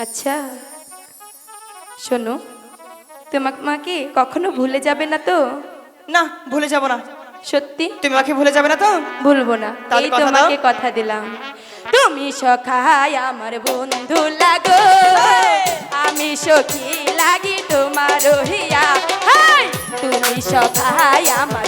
আচ্ছা শোনো তোমার মাকে কখনো ভুলে যাবে না তো? না ভুলে যাব না। সত্যি? তুমি মাকে ভুলে যাবে না তো? ভুলবো না। তাই তোমাকে কথা দিলাম। তুমি সখায় আমার বন্ধু লাগো। আমি সখী লাগি তোমার হিয়া তুমি সখায় আমার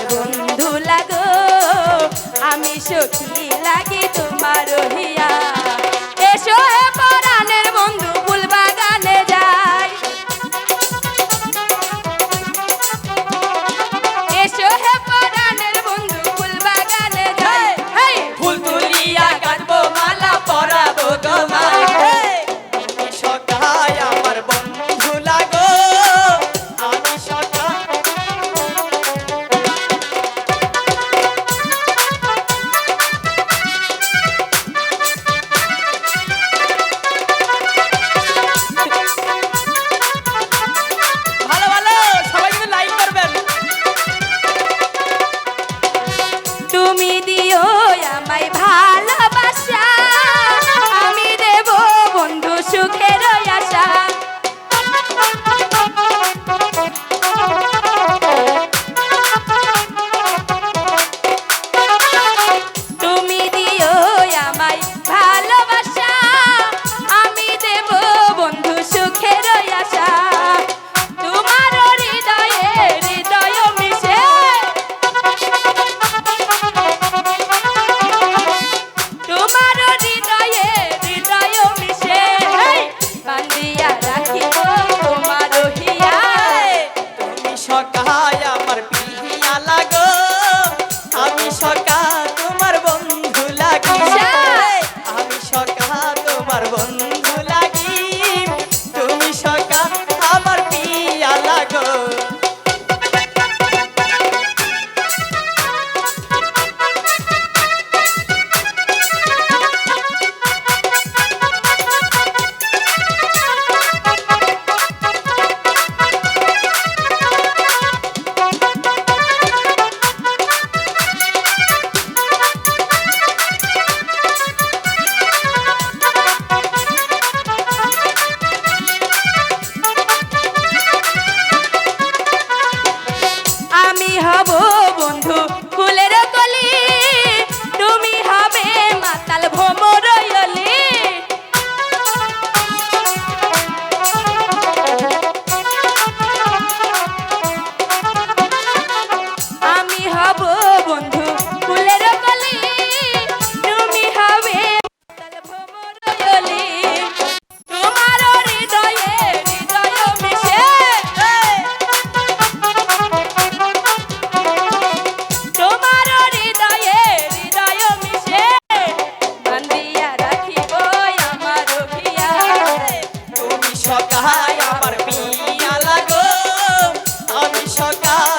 আশা का